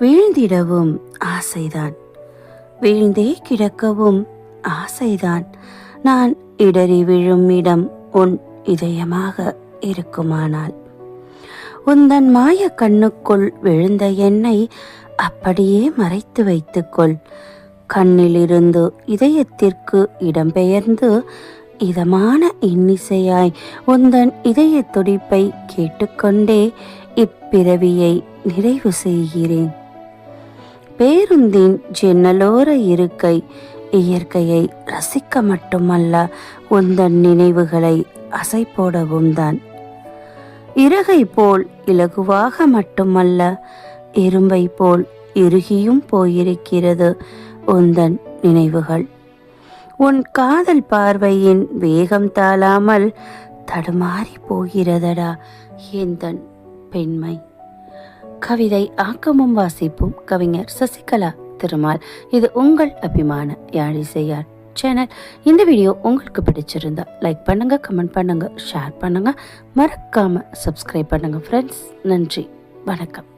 வீழ்ந்திடவும் ஆசைதான். வீழ்ந்தே கிடக்கவும் ஆசைதான். நான் இடறி விழும் இடம் உன் இதயமாக இருக்குமானால். உந்தன் மாய கண்ணுக்குள் விழுந்த என்னை அப்படியே மறைத்து வைத்துக்கொள். கண்ணிலிருந்து இதயத்திற்கு இடம்பெயர்ந்து இதமான இன்னிசையாய் உந்தன் இதய துடிப்பை கேட்டுக்கொண்டே இப்பிறவியை நிறைவு செய்கிறேன். பேருந்தின் ஜன்னலோர இருக்கை இயற்கையை ரசிக்க மட்டுமல்ல உந்தன் நினைவுகளை அசை போடவும் தான். இறகை போல் இலகுவாக மட்டுமல்ல இரும்பை போல் இறுகியும் போயிருக்கிறது உந்தன் நினைவுகள். உன் காதல் பார்வையின் வேகம் தாழாமல் தடுமாறி போகிறதடா எந்தன் பெண்மை. கவிதை ஆக்கமும் வாசிப்பும் கவிஞர் சசிகலா திருமால். இது உங்கள் அபிமான யாழிசையார் சேனல். இந்த வீடியோ உங்களுக்கு பிடிச்சிருந்தா லைக் பண்ணுங்க கமெண்ட் பண்ணுங்க ஷேர் பண்ணுங்க. மறக்காம சப்ஸ்கிரைப் பண்ணுங்க ஃப்ரெண்ட்ஸ் நன்றி. வணக்கம்.